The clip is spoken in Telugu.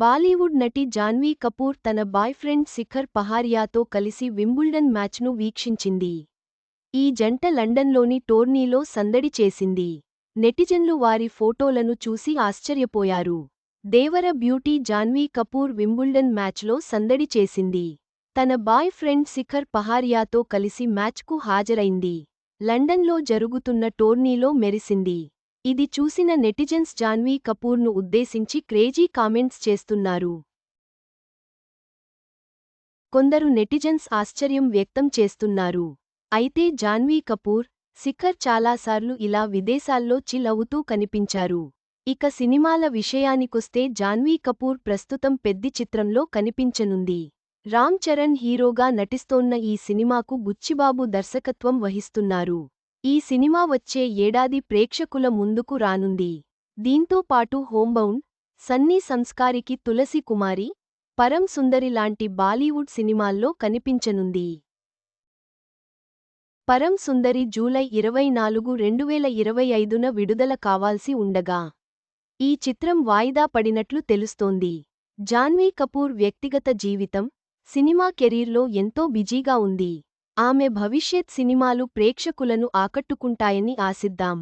బాలీవుడ్ నటి జాన్వీ కపూర్ తన బాయ్ ఫ్రెండ్ శిఖర్ పహారియాతో కలిసి వింబుల్డన్ మ్యాచ్ను వీక్షించింది. ఈ జంట లండన్లోని టోర్నీలో సందడి చేసింది. నెటిజన్లు వారి ఫోటోలను చూసి ఆశ్చర్యపోయారు. దేవర బ్యూటీ జాన్వీ కపూర్ వింబుల్డన్ మ్యాచ్లో సందడి చేసింది. తన బాయ్ ఫ్రెండ్ శిఖర్ పహారియాతో కలిసి మ్యాచ్కు హాజరైంది. లండన్లో జరుగుతున్న టోర్నీలో మెరిసింది. ఇది చూసిన నెటిజన్స్ జాన్వీ కపూర్ను ఉద్దేశించి క్రేజీ కామెంట్స్ చేస్తున్నారు. కొందరు నెటిజన్స్ ఆశ్చర్యం వ్యక్తం చేస్తున్నారు. అయితే జాన్వీ కపూర్ శిఖర్ చాలాసార్లు ఇలా విదేశాల్లో చిల్ అవుతూ కనిపించారు. ఇక సినిమాల విషయానికొస్తే జాన్వీ కపూర్ ప్రస్తుతం పెద్ది చిత్రంలో కనిపించనుంది. రామ్ చరణ్ హీరోగా నటిస్తోన్న ఈ సినిమాకు బుచ్చిబాబు దర్శకత్వం వహిస్తున్నారు. ఈ సినిమా వచ్చే ఏడాది ప్రేక్షకుల ముందుకు రానుంది. దీంతో పాటు హోంబౌండ్ సన్నీ సంస్కారికి తులసి కుమారి పరం సుందరి లాంటి బాలీవుడ్ సినిమాల్లో కనిపించనుంది. పరం సుందరి జూలై ఇరవై నాలుగు రెండువేల ఇరవై ఐదున విడుదల కావాల్సి ఉండగా ఈ చిత్రం వాయిదా పడినట్లు తెలుస్తోంది. జాన్వీ కపూర్ వ్యక్తిగత జీవితం సినిమా కెరీర్లో ఎంతో బిజీగా ఉంది. ఆమె భవిష్యత్ సినిమాలు ప్రేక్షకులను ఆకట్టుకుంటాయని ఆశిద్దాం.